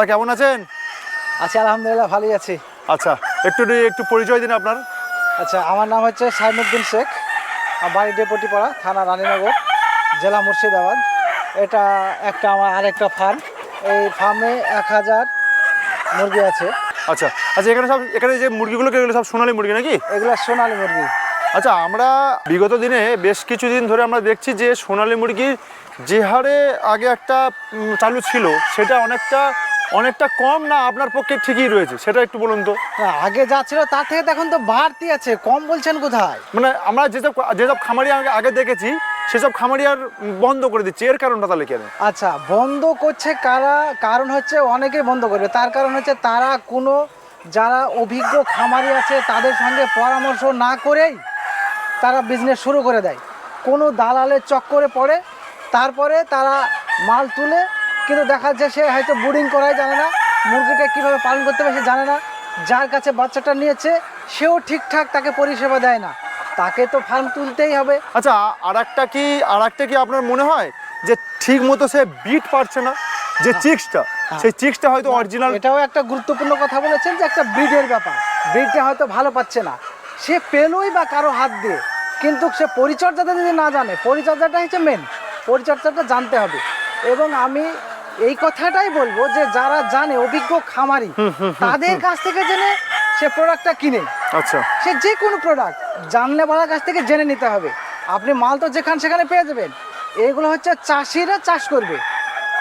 দাদা কেমন আছেন? আচ্ছা আলহামদুলিল্লাহ ভালোই আছি। আচ্ছা একটু একটু পরিচয় দিন আপনার। আচ্ছা আমার নাম হচ্ছে সাইমুদ্দিন শেখ। বাড়ি ডেপুটিপাড়া থানা রানীনগর জেলা মুর্শিদাবাদ। এটা একটা আমার আরেকটা ফার্ম এই ফার্মে এক হাজার মুরগি আছে। আচ্ছা আচ্ছা এখানে সব এখানে যে মুরগিগুলো এগুলো সব সোনালি মুরগি নাকি? এগুলো সোনালি মুরগি। আচ্ছা আমরা বিগত দিনে বেশ কিছুদিন ধরে আমরা দেখছি যে সোনালি মুরগির যে হারে আগে একটা চালু ছিল সেটা অনেকটা অনেকটা কম না আপনার পক্ষে ঠিকই রয়েছে? সেটা একটু বলুন তো। আগে যা ছিল তার থেকে এখন তো বাড়তি আছে কম বলছেন কোথায়? মানে আমরা যেসব যেসব খামারি আগে দেখেছি সেসব খামারি আর বন্ধ করে দিচ্ছে। এর কারণটা তাহলে কেন আচ্ছা বন্ধ করছে কারা কারণ হচ্ছে অনেকেই বন্ধ করবে তার কারণ হচ্ছে তারা কোনো যারা অভিজ্ঞ খামারি আছে তাদের সঙ্গে পরামর্শ না করেই তারা বিজনেস শুরু করে দেয়। কোনো দালালের চক্করে পড়ে তারপরে তারা মাল তুলে কিন্তু দেখা যাচ্ছে সে হয়তো বুডিং করাই জানে না মুরগিটা কীভাবে পালন করতে হবে সে জানে না। যার কাছে বাচ্চাটা নিয়েছে সেও ঠিকঠাক তাকে পরিষেবা দেয় না। তাকে তো ফার্ম তুলতেই হবে। আচ্ছা আর একটা কি আর একটা কি আপনার মনে হয় যে ঠিক মতো সে বিট পারছে না? যে চিক্সটা সেই চিক্সটা হয়তো অরিজিনাল এটাও একটা গুরুত্বপূর্ণ কথা বলেছেন যে একটা ব্রিডের ব্যাপার। ব্রিডটা হয়তো ভালো পাচ্ছে না। সে পেলোই বা কারও হাত দিয়ে কিন্তু সে পরিচর্যাটা যদি না জানে পরিচর্যাটা হচ্ছে মেন পরিচর্যাটা জানতে হবে। এবং আমি এই কথাটাই বলব যে যারা জানে অভিজ্ঞ খামারি তাদের কাছ থেকে জেনে সে প্রোডাক্টটা কিনে। আচ্ছা। সে যে কোনো প্রোডাক্ট জানলে বলার কাছ থেকে জেনে নিতে হবে। আপনি মাল তো যেখানে সেখানে পেয়ে যাবেন। এগুলো হচ্ছে চাষিরা চাষ করবে।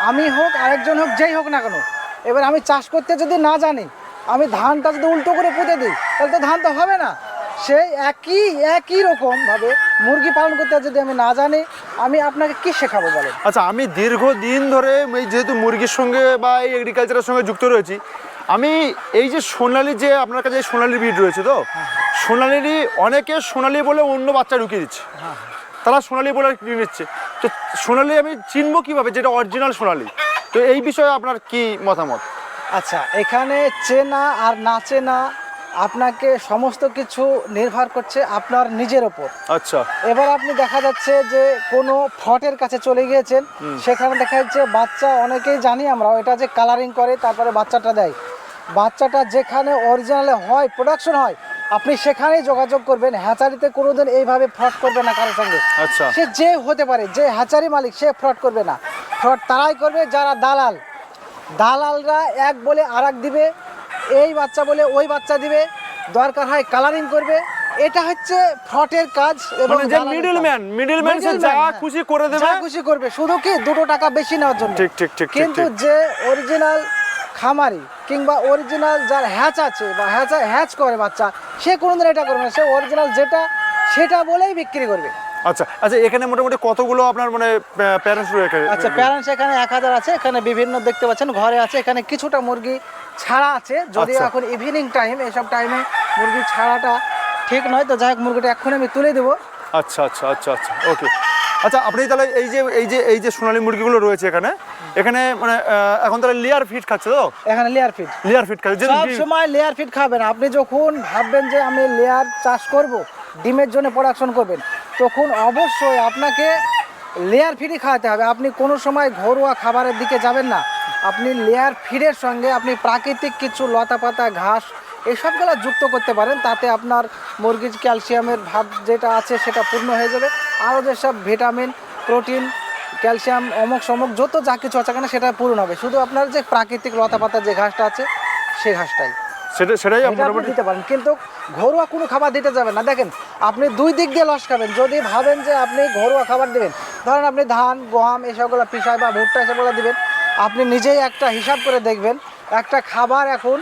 আমি হোক আরেকজন হোক যেই হোক না কেন এবার আমি চাষ করতে যদি না জানি আমি ধানটা যদি উল্টো করে পুঁতে দিই তাহলে তো ধান তো হবে না। সেই একই একই রকমভাবে মুরগি পালন করতে যদি আমি না জানি আমি আপনাকে কি শেখাবো বলেন? আচ্ছা আমি দীর্ঘদিন ধরে এই যেহেতু মুরগির সঙ্গে বা এই এগ্রিকালচারের সঙ্গে যুক্ত রয়েছি আমি এই যে সোনালি যে আপনার কাছে সোনালি ব্রিড রয়েছে তো সোনালিরই অনেকে সোনালি বলে অন্য বাচ্চা ঢুকিয়ে দিচ্ছে। তারা সোনালি বলে নিচ্ছে। তো সোনালি আমি চিনবো কীভাবে যেটা অরিজিনাল সোনালি? তো এই বিষয়ে আপনার কি মতামত? আচ্ছা এখানে চেনা আর না চেনা আপনাকে সমস্ত কিছু নির্ভর করছে আপনার নিজের ওপর। আচ্ছা। এবার আপনি দেখা যাচ্ছে যে কোনো ফটের কাছে চলে গিয়েছেন সেখানে দেখা যাচ্ছে বাচ্চা অনেকেই জানি আমরা এটা যে কালারিং করে তারপরে বাচ্চাটা দেয়। বাচ্চাটা যেখানে অরিজিনালে হয় প্রোডাকশন হয় আপনি সেখানেই যোগাযোগ করবেন। হ্যাচারিতে কোনোদিন এইভাবে ফ্রড করবে না কারোর সঙ্গে। আচ্ছা। সে যে হতে পারে যে হ্যাচারি মালিক সে ফ্রড করবে না। ফ্রড তারাই করবে যারা দালাল। দালালরা এক বলে আর দিবে এই বাচ্চা বলে ওই বাচ্চা দিবে। দরকার হয় কালারিং করবে। এটা হচ্ছে ফ্রডের কাজ এবং মানে যে মিডলম্যান মিডলম্যান সে যা হ্যাঁ। খুশি করে দেবে। যা খুশি করবে। শুধু কি দুটো টাকা বেশি নেওয়ার জন্য? ঠিক ঠিক ঠিক ঠিক কিন্তু যে অরিজিনাল খামারি কিংবা অরিজিনাল যার হ্যাচ আছে বা হ্যাচ হ্যাচ করে বাচ্চা সে কোনোদিন এটা করবে না। সে অরিজিনাল যেটা সেটা বলেই বিক্রি করবে। আচ্ছা আচ্ছা এখানে মোটামুটি কতগুলো আপনার মানে প্যারেন্টস রয়েছে? আচ্ছা প্যারেন্টস এখানে এক হাজার আছে এখানে বিভিন্ন দেখতে পাচ্ছেন ঘরে আছে এখানে কিছুটা মুরগি ছাড়া আছে যদি আচ্ছা। এখন ইভিনিং টাইম এসব টাইমে মুরগি ছাড়াটা ঠিক নয় তো যাই হোক মুরগিটা এক্ষুনি আমি তুলে দেবো। আচ্ছা আচ্ছা আচ্ছা আচ্ছা ওকে আচ্ছা আপনি তাহলে এই যে এই যে এই যে সোনালী মুরগিগুলো রয়েছে এখানে এখানে মানে এখন তাহলে লেয়ার ফিট খাচ্ছে তো? এখানে লেয়ার ফিড লেয়ার ফিট খাচ্ছে সব সময় লেয়ার ফিড খাবেন। আপনি যখন ভাববেন যে আমি লেয়ার চাষ করব ডিমের জন্য প্রোডাকশন করবেন তখন অবশ্যই আপনাকে লেয়ার ফিডই খাওয়াতে হবে। আপনি কোনো সময় ঘরোয়া খাবারের দিকে যাবেন না। আপনি লেয়ার ফিডের সঙ্গে আপনি প্রাকৃতিক কিছু লতা পাতা ঘাস এসবগুলো যুক্ত করতে পারেন। তাতে আপনার মুরগির ক্যালসিয়ামের ভাব যেটা আছে সেটা পূর্ণ হয়ে যাবে। আরও যেসব ভিটামিন, প্রোটিন, ক্যালসিয়াম, অমুক সমুক যত যা কিছু আছে কেন সেটা পূরণ হবে। শুধু আপনার যে প্রাকৃতিক লতা পাতা যে ঘাসটা আছে সেই ঘাসটাই। সেটা সেটাই আপনি দিতে পারেন কিন্তু ঘরোয়া কোনো খাবার দিতে যাবেন না। দেখেন আপনি দুই দিক দিয়ে লস খাবেন। যদি ভাবেন যে আপনি ঘরোয়া খাবার দেবেন ধরেন আপনি ধান গম এসবগুলো পিসায় বা ভুট্টা এসবগুলো দিবেন আপনি নিজেই একটা হিসাব করে দেখবেন একটা খাবার এখন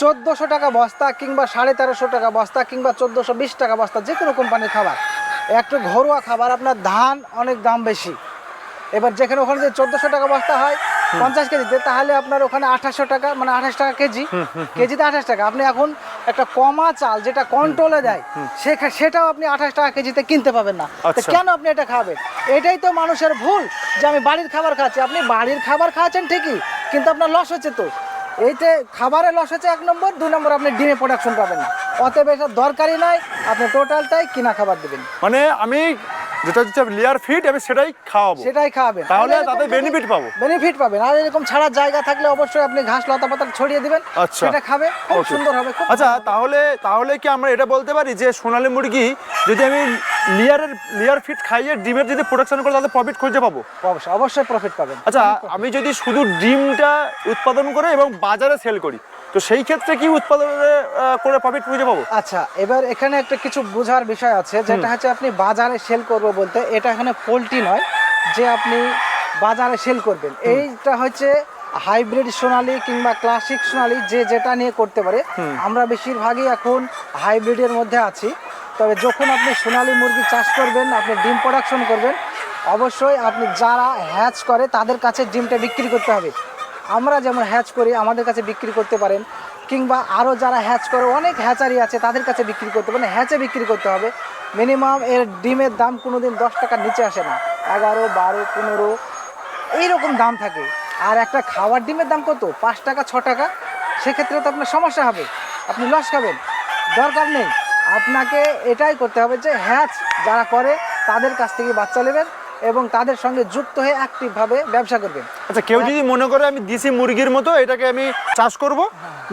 চোদ্দোশো টাকা বস্তা কিংবা সাড়ে তেরোশো টাকা বস্তা কিংবা চোদ্দোশো বিশ টাকা বস্তা যে কোনো কোম্পানির খাবার। একটু ঘরোয়া খাবার আপনার ধান অনেক দাম বেশি। এবার যেখানে ওখানে যে চোদ্দোশো টাকা বস্তা হয় পঞ্চাশ কেজিতে তাহলে আপনার ওখানে আঠাশশো টাকা মানে আঠাশ টাকা কেজি। কেজিতে আঠাশ টাকা। আপনি এখন একটা কমা চাল যেটা কন্ট্রোলে দেয় সেটাও আপনি আঠাশ টাকা কেজিতে কিনতে পাবেন না। আচ্ছা। কেন আপনি এটা খাবেন? এটাই তো মানুষের ভুল যে আমি বাড়ির খাবার খাচ্ছি। আপনি বাড়ির খাবার খাচ্ছেন ঠিকই কিন্তু আপনার লস হচ্ছে তো। এইতে খাবারে লস হচ্ছে এক নম্বর দুই নম্বর আপনি ডিমে প্রোডাকশন পাবেন না। অতএব এটা দরকারই নয় আপনি টোটালটাই কিনা খাবার দেবেন। মানে আমি যেটা হচ্ছে লেয়ার ফিট আমি সেটাই খাওয়াবো। সেটাই খাওয়াবেন তাহলে তাতে benefit পাবো। বেনিফিট পাবেন আর এরকম ছাড়ার জায়গা থাকলে অবশ্যই আপনি ঘাস লতা পাতা ছড়িয়ে দিবেন। আচ্ছা। সেটা খাবে। খুব সুন্দর হবে আচ্ছা তাহলে তাহলে কি আমরা এটা বলতে পারি যে সোনালী মুরগি যদি আমি লেয়ারের লেয়ার ফিট খাইয়ে ডিমের যদি প্রোডাকশন করে তাহলে প্রফিট খুঁজে পাবো? অবশ্যই অবশ্যই প্রফিট পাবেন। আচ্ছা আমি যদি শুধু ডিমটা উৎপাদন করে এবং বাজারে সেল করি তো সেই ক্ষেত্রে কি উৎপাদন করে প্রফিট খুঁজে পাবো? আচ্ছা এবার এখানে একটা কিছু বোঝার বিষয় আছে যেটা হচ্ছে আপনি বাজারে সেল করব বলতে এটা এখানে পোলট্রি নয় যে আপনি বাজারে সেল করবেন। এইটা হচ্ছে হাইব্রিড সোনালি কিংবা ক্লাসিক সোনালি যে যেটা নিয়ে করতে পারে। আমরা বেশিরভাগই এখন হাইব্রিডের মধ্যে আছি। তবে যখন আপনি সোনালি মুরগি চাষ করবেন আপনি ডিম প্রোডাকশন করবেন অবশ্যই আপনি যারা হ্যাচ করে তাদের কাছে ডিমটা বিক্রি করতে হবে। আমরা যেমন হ্যাচ করি, আমাদের কাছে বিক্রি করতে পারেন। কিংবা আরও যারা হ্যাচ করে, অনেক হ্যাচারি আছে, তাদের কাছে বিক্রি করতে পারেন। হ্যাচে বিক্রি করতে হবে। মিনিমাম এর ডিমের দাম কোনো দিন দশ টাকার নিচে আসে না। এগারো, বারো, পনেরো, এইরকম দাম থাকে। আর একটা খাওয়ার ডিমের দাম কত? পাঁচ টাকা, ছ টাকা? সেক্ষেত্রে তো আপনার সমস্যা হবে। আপনি লস খাবেন। দরকার নেই। আপনাকে এটাই করতে হবে যে, হ্যাচ যারা করে, তাদের কাছ থেকে বাচ্চা নেবেন। এবং তাদের সঙ্গে যুক্ত হয়ে অ্যাক্টিভভাবে ব্যবসা করবেন আচ্ছা কেউ যদি মনে করে আমি দেশি মুরগির মতো এটাকে আমি চাষ করব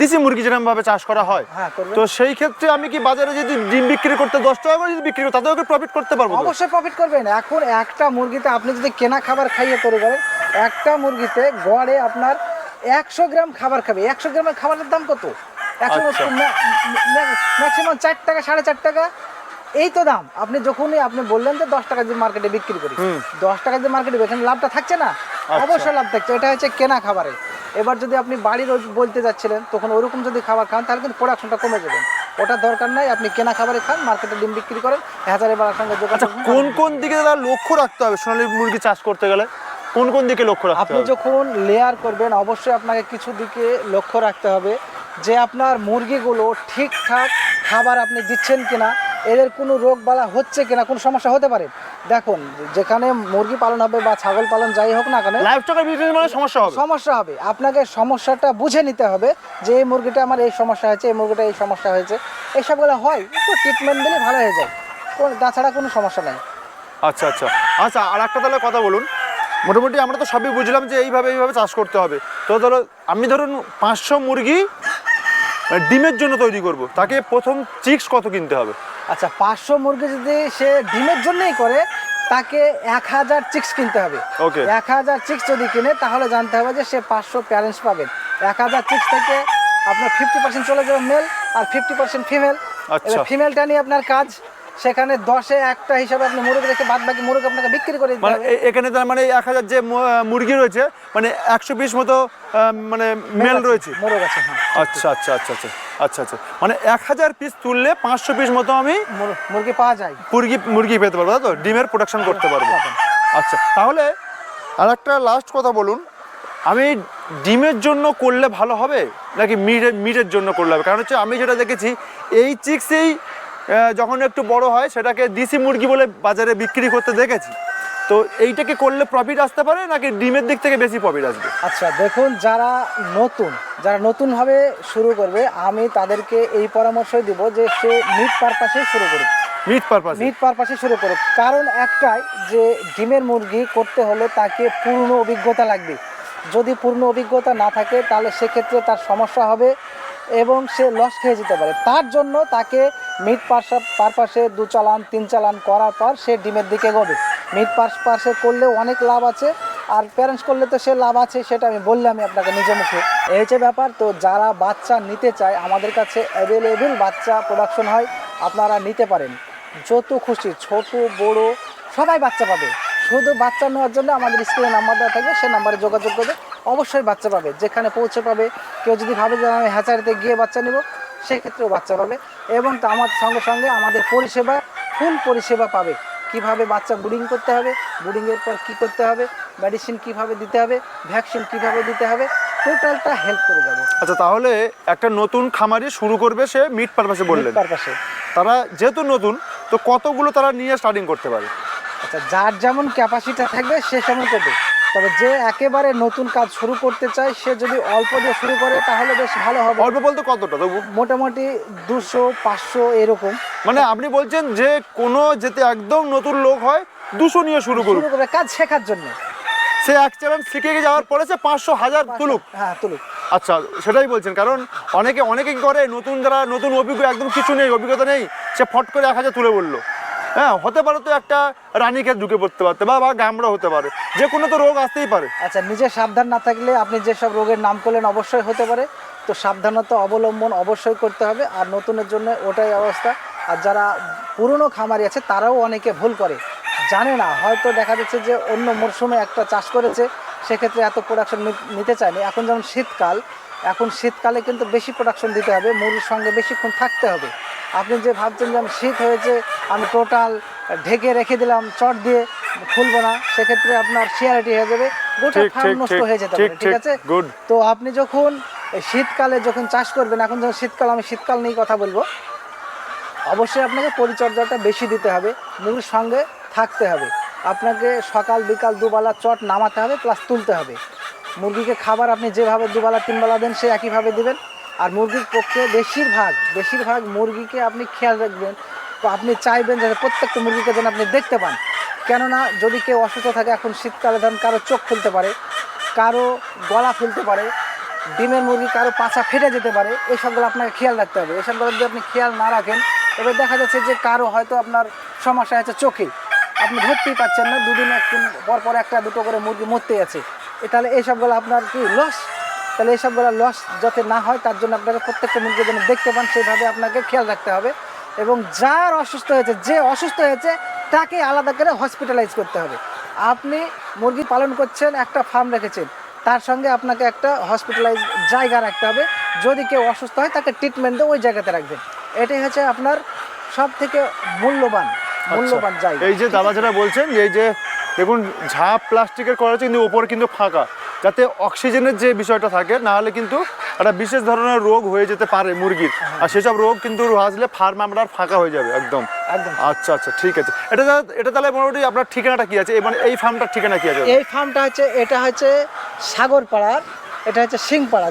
দেশি মুরগি যেরকম ভাবে চাষ করা হয় হ্যাঁ তো সেই ক্ষেত্রে আমি কি বাজারে যদি ডিম বিক্রি করতে দশ টাকা করে যদি বিক্রি করি তাতেও কি প্রফিট করতে পারব অবশ্যই প্রফিট করবেন। এখন একটা মুরগিতে আপনি যদি কেনা খাবার খাইয়ে তৈরি করেন একটা মুরগিতে গড়ে আপনার একশো গ্রাম খাবার খাবে। একশো গ্রামের খাবারের দাম কত? একশো আচ্ছা। ম্যাক্সিমাম চার টাকা সাড়ে চার টাকা এই তো দাম। আপনি যখনই আপনি বললেন যে দশ টাকা দিয়ে মার্কেটে বিক্রি করি দশ টাকা দিয়ে মার্কেটে এখানে লাভটা থাকছে না? আচ্ছা। অবশ্যই লাভ থাকছে। এটা হচ্ছে কেনা খাবারে। এবার যদি আপনি বাড়ির বলতে যাচ্ছিলেন তখন ওরকম যদি খাবার খান তাহলে কিন্তু প্রোডাকশনটা কমে যাবে। ওটা দরকার নাই আপনি কেনা খাবারে খান মার্কেটে ডিম বিক্রি করেন হাজারে বাড়ার সঙ্গে আচ্ছা যোগাযোগ কোন কোন দিকে তার লক্ষ্য রাখতে হবে? সোনালী মুরগি চাষ করতে গেলে কোন কোন দিকে লক্ষ্য রাখতে আপনি যখন লেয়ার করবেন অবশ্যই আপনাকে কিছু দিকে লক্ষ্য রাখতে হবে যে আপনার মুরগিগুলো ঠিকঠাক খাবার আপনি দিচ্ছেন কিনা। এদের কোনো রোগ বালা হচ্ছে কিনা কোনো সমস্যা হতে পারে? দেখুন যেখানে মুরগি পালন হবে বা ছাগল পালন যাই হোক না কেন মানে সমস্যা হবে। সমস্যা হবে। আপনাকে সমস্যাটা বুঝে নিতে হবে যে এই মুরগিটা আমার এই সমস্যা হয়েছে এই মুরগিটা এই সমস্যা হয়েছে। এইসবগুলো হয় একটু ট্রিটমেন্ট দিলে ভালো হয়ে যায়। তাছাড়া কোনো সমস্যা নেই। আচ্ছা আচ্ছা। আচ্ছা আর একটা তাহলে কথা বলুন। মোটামুটি আমরা তো সবই বুঝলাম যে এইভাবে এইভাবে চাষ করতে হবে। তো ধরো আমি ধরুন পাঁচশো মুরগি ডিমের জন্য তৈরি করব। তাকে প্রথম চিক্স কত কিনতে হবে? আচ্ছা পাঁচশো মুরগি যদি সে ডিমের জন্যই করে তাকে এক হাজার চিক্স কিনতে হবে। এক হাজার চিক্স যদি কিনে তাহলে জানতে হবে যে সে পাঁচশো প্যারেন্টস পাবেন এক হাজার চিক্স থেকে আপনার ফিফটি পার্সেন্ট চলে যাবে মেল আর ফিফটি পার্সেন্ট ফিমেল। আচ্ছা। ফিমেলটা নিয়ে আপনার কাজ সেখানে দশে একটা হিসাবে আপনি মুরগি রেখে বাদ বাকি মুরগি আপনাকে বিক্রি করে দিতে মানে এখানে তার মানে এক হাজার যে মুরগি রয়েছে মানে একশো বিশ মতো মানে মেল রয়েছে। মোরগ আছে হ্যাঁ। আচ্ছা আচ্ছা আচ্ছা আচ্ছা। আচ্ছা আচ্ছা। মানে এক হাজার পিস তুললে পাঁচশো পিস মতো আমি মুরগি পাওয়া যায়। মুরগি মুরগি পেতে পারব তাই তো? ডিমের প্রোডাকশন করতে পারব। আচ্ছা তাহলে আর একটা লাস্ট কথা বলুন। আমি ডিমের জন্য করলে ভালো হবে নাকি মিটের মিটের জন্য করলে হবে? কারণ হচ্ছে আমি যেটা দেখেছি এই চিক্সেই যখন একটু বড় হয় সেটাকে দেশি মুরগি বলে বাজারে বিক্রি করতে দেখেছি। তো এইটাকে করলে প্রফিট আসতে পারে নাকি ডিমের দিক থেকে বেশি প্রফিট আসবে? আচ্ছা দেখুন যারা নতুন যারা নতুনভাবে শুরু করবে আমি তাদেরকে এই পরামর্শই দিব যে সে মিট পারপাসে শুরু করুক। মিট পারপাস মিট পারপাসে শুরু করুক। কারণ একটাই যে ডিমের মুরগি করতে হলে তাকে পূর্ণ অভিজ্ঞতা লাগবে। যদি পূর্ণ অভিজ্ঞতা না থাকে তাহলে সেক্ষেত্রে তার সমস্যা হবে। এবং সে লস খেয়ে যেতে পারে। তার জন্য তাকে মিট পার্সা পারপাসে দু চালান, তিন চালান করার পর সে ডিমের দিকে গবে মিট পারপাসে করলে অনেক লাভ আছে, আর প্যারেন্টস করলে তো সে লাভ আছে, সেটা আমি বললামই আপনাকে নিজে মুখে। এই হচ্ছে ব্যাপার, তো যারা বাচ্চা নিতে চায়, আমাদের কাছে অ্যাভেলেবেল বাচ্চা প্রোডাকশন হয়, আপনারা নিতে পারেন। যত খুশি, ছোট, বড়, সবাই বাচ্চা পাবে। শুধু বাচ্চা নেওয়ার জন্য আমাদের স্ক্রিনে নাম্বার দেওয়া থাকবে, সে নাম্বারে যোগাযোগ করবে। অবশ্যই বাচ্চা পাবে। যেখানে পৌঁছে পাবে কেউ যদি ভাবে যে আমি হ্যাচারিতে গিয়ে বাচ্চা নেব সেক্ষেত্রেও বাচ্চা পাবে। এবং তা আমার সঙ্গে সঙ্গে আমাদের পরিষেবা ফুল পরিষেবা পাবে। কীভাবে বাচ্চা ব্রিডিং করতে হবে ব্রিডিংয়ের পর কী করতে হবে মেডিসিন কীভাবে দিতে হবে ভ্যাকসিন কীভাবে দিতে হবে টোটালটা হেল্প করে দেবো। আচ্ছা তাহলে একটা নতুন খামারি শুরু করবে সে মিট পারপাসে বললেন। পারপাসে তারা যেহেতু নতুন তো কতগুলো তারা নিয়ে স্টার্টিং করতে পারে? আচ্ছা যার যেমন ক্যাপাসিটি থাকবে সে সেমন করবে। তবে যে একেবারে নতুন কাজ শুরু করতে চায় সে যদি অল্প দিয়ে শুরু করে তাহলে বেশ ভালো হবে। অল্প বলতে কতটা তবু? মোটামুটি দুশো পাঁচশো এরকম। মানে আপনি বলছেন যে কোনো যেতে একদম নতুন লোক হয় দুশো নিয়ে শুরু করুক। শুরু করে কাজ শেখার জন্য। সে এক চ্যালেঞ্জ শিখে যাওয়ার পরে সে পাঁচশো হাজার তুলুক। হ্যাঁ তুলুক। আচ্ছা সেটাই বলছেন কারণ অনেকে অনেকে কি করে নতুন যারা নতুন অভিজ্ঞ একদম কিছু নেই অভিজ্ঞতা নেই সে ফট করে এক হাজার তুলে বলল। হ্যাঁ হতে পারে তো একটা রানীকে ঢুকে পড়তে পারতে, বা বা গামড়া হতে পারে, যে কোনো তো রোগ আসতেই পারে। আচ্ছা নিজে সাবধান না থাকলে আপনি যেসব রোগের নাম করলেন অবশ্যই হতে পারে, তো সাবধানতা অবলম্বন অবশ্যই করতে হবে, আর নতুনের জন্য ওটাই অবস্থা। আর যারা পুরনো খামারি আছে, তারাও অনেকে ভুল করে, জানে না, হয়তো দেখা যাচ্ছে যে অন্য মরশুমে একটা চাষ করেছে, সেক্ষেত্রে এত প্রোডাকশন নিতে চায়নি। এখন যেমন শীতকাল, এখন শীতকালে কিন্তু বেশি প্রোডাকশন দিতে হবে, মুরগির সঙ্গে বেশিক্ষণ থাকতে হবে। আপনি যে ভাবছেন যে আমি শীত হয়েছে আমি টোটাল ঢেকে রেখে দিলাম চট দিয়ে খুলবো না সেক্ষেত্রে আপনার শিয়ারিটি হয়ে যাবে গোটা ফার্ম নষ্ট হয়ে যেতে পারে ঠিক ঠিক, আছে? তো আপনি যখন শীতকালে যখন চাষ করবেন এখন যখন শীতকাল আমি শীতকাল নিয়ে কথা বলব অবশ্যই আপনাকে পরিচর্যাটা বেশি দিতে হবে মুরগির সঙ্গে থাকতে হবে। আপনাকে সকাল বিকাল দুবেলা চট নামাতে হবে প্লাস তুলতে হবে। মুরগিকে খাবার আপনি যেভাবে দুবেলা তিনবেলা দেন সে একইভাবে দিবেন। আর মুরগির পক্ষে বেশিরভাগ বেশিরভাগ মুরগিকে আপনি খেয়াল রাখবেন তো আপনি চাইবেন যে প্রত্যেকটা মুরগিকে যেন আপনি দেখতে পান। কেননা যদি কেউ অসুস্থ থাকে, এখন শীতকালে ধরেন কারও চোখ ফুলতে পারে, কারও গলা ফুলতে পারে, ডিমের মুরগি কারও পাছা ফেটে যেতে পারে, এই সবগুলো আপনাকে খেয়াল রাখতে হবে। এসবগুলো যদি আপনি খেয়াল না রাখেন এবার দেখা যাচ্ছে যে কারও হয়তো আপনার সমস্যা হচ্ছে চোখে। আপনি ধরতেই পাচ্ছেন না, দুদিন, একদিন পর পর একটা, দুটো করে মুরগি মরতে আছে। তাহলে এইসবগুলো আপনার কি লস তাহলে এইসবগুলো লস যাতে না হয় তার জন্য আপনাকে প্রত্যেকটা মুরগি যেন দেখতে পান সেভাবে আপনাকে খেয়াল রাখতে হবে। এবং যার অসুস্থ হয়েছে যে অসুস্থ হয়েছে তাকে আলাদা করে হসপিটালাইজ করতে হবে। আপনি মুরগি পালন করছেন একটা ফার্ম রেখেছেন তার সঙ্গে আপনাকে একটা হসপিটালাইজ জায়গা রাখতে হবে। যদি কেউ অসুস্থ হয় তাকে ট্রিটমেন্ট দিয়ে ওই জায়গাতে রাখবেন। এটাই হচ্ছে আপনার সব থেকে মূল্যবান মূল্যবান জায়গা। আচ্ছা, এই যে দাদা যেটা বলছেন এই যে দেখুন ঝাঁপ প্লাস্টিকের করা আছে কিন্তু ওপর কিন্তু ফাঁকা। যাতে অক্সিজেনের যে বিষয়টা থাকে না হলে কিন্তু একটা বিশেষ ধরনের রোগ হয়ে যেতে পারে মুরগির। আর সেসব রোগ কিন্তু আসলে ফার্ম আমরা ফাঁকা হয়ে যাবে একদম। আচ্ছা আচ্ছা ঠিক আছে। এটা এটা তাহলে মোটামুটি আপনার ঠিকানাটা কি আছে? মানে এই ফার্মটার ঠিকানা কি আছে? এই ফার্মটা হচ্ছে এটা হচ্ছে সাগরপাড়ার এটা হচ্ছে সিংপাড়া।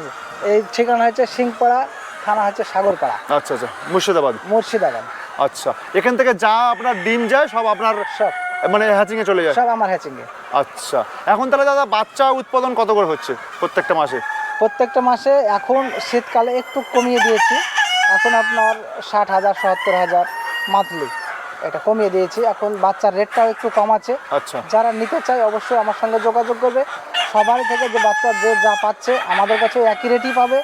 এই ঠিকানা হচ্ছে সিংপাড়া থানা হচ্ছে সাগরপাড়া। আচ্ছা আচ্ছা মুর্শিদাবাদ। মুর্শিদাবাদ। আচ্ছা এখান থেকে যা আপনার ডিম যায় সব আপনার সব। মানে হ্যাচিংয়ে চলে যায়? সব আমার হ্যাচিংয়ে আচ্ছা। এখন তাহলে দাদা বাচ্চা উৎপাদন কত করে হচ্ছে প্রত্যেকটা মাসে? প্রত্যেকটা মাসে এখন শীতকালে একটু কমিয়ে দিয়েছি। এখন আপনার ষাট হাজার সত্তর হাজার মান্থলি এটা কমিয়ে দিয়েছি। এখন বাচ্চার রেটটাও একটু কম আছে। আচ্ছা। যারা নিতে চায় অবশ্যই আমার সঙ্গে যোগাযোগ করবে। সবার থেকে যে বাচ্চা যে যা পাচ্ছে আমাদের কাছে একই রেটই পাবে।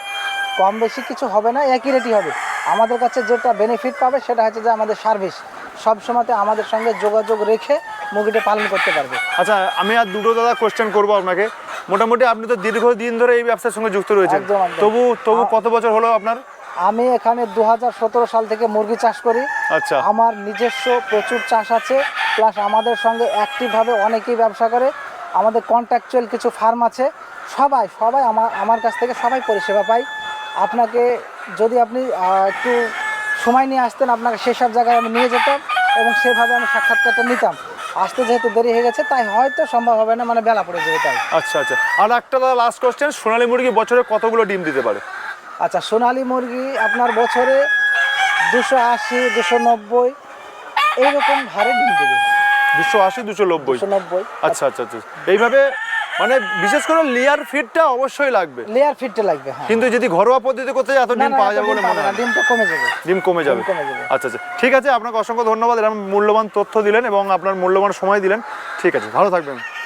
কম বেশি কিছু হবে না একই রেটই হবে। আমাদের কাছে যেটা বেনিফিট পাবে সেটা হচ্ছে যে আমাদের সার্ভিস সব সময়তে আমাদের সঙ্গে যোগাযোগ রেখে মুরগিটা পালন করতে পারবে। আচ্ছা আমি আর দুটো দাদা কোশ্চেন করব আপনাকে। মোটামুটি আপনি তো দীর্ঘদিন ধরে এই ব্যবসার সঙ্গে যুক্ত রয়েছেন। তবু তবু কত বছর হলো আপনার? আমি এখানে দু হাজার সতেরো সাল থেকে মুরগি চাষ করি। আচ্ছা। আমার নিজস্ব প্রচুর চাষ আছে প্লাস আমাদের সঙ্গে অ্যাক্টিভভাবে অনেকেই ব্যবসা করে। আমাদের কন্ট্রাকচুয়াল কিছু ফার্ম আছে। সবাই সবাই আমার আমার কাছ থেকে সবাই পরিষেবা পাই আপনাকে যদি আপনি একটু সময় নিয়ে আসতেন আপনাকে সেসব জায়গায় আমি নিয়ে যেতাম এবং সেভাবে আমি সাক্ষাৎকারটা নিতাম। আসতে যেহেতু দেরি হয়ে গেছে তাই হয়তো সম্ভব হবে না মানে বেলা পড়ে যাবে তাই। আচ্ছা আচ্ছা। আর একটা দাদা লাস্ট কোশ্চেন সোনালী মুরগি বছরে কতগুলো ডিম দিতে পারে? আচ্ছা সোনালী মুরগি আপনার বছরে দুশো আশি দুশো নব্বই এইরকম হারে ডিম দেবে। দুশো আশি দুশো নব্বই। দুশো নব্বই। আচ্ছা আচ্ছা আচ্ছা। এইভাবে মানে বিশেষ করে লেয়ার ফিটটা অবশ্যই লাগবে। লেয়ার ফিটটা লাগবে হ্যাঁ। কিন্তু যদি ঘরোয়া পদ্ধতি করতে যায় এত ডিম পাওয়া যাবে বলে মনে হয় ডিম তো কমে যাবে। ডিম কমে যাবে। আচ্ছা আচ্ছা। ঠিক আছে আপনাকে অসংখ্য ধন্যবাদ এরকম মূল্যবান তথ্য দিলেন এবং আপনার মূল্যবান সময় দিলেন। ঠিক আছে ভালো থাকবেন।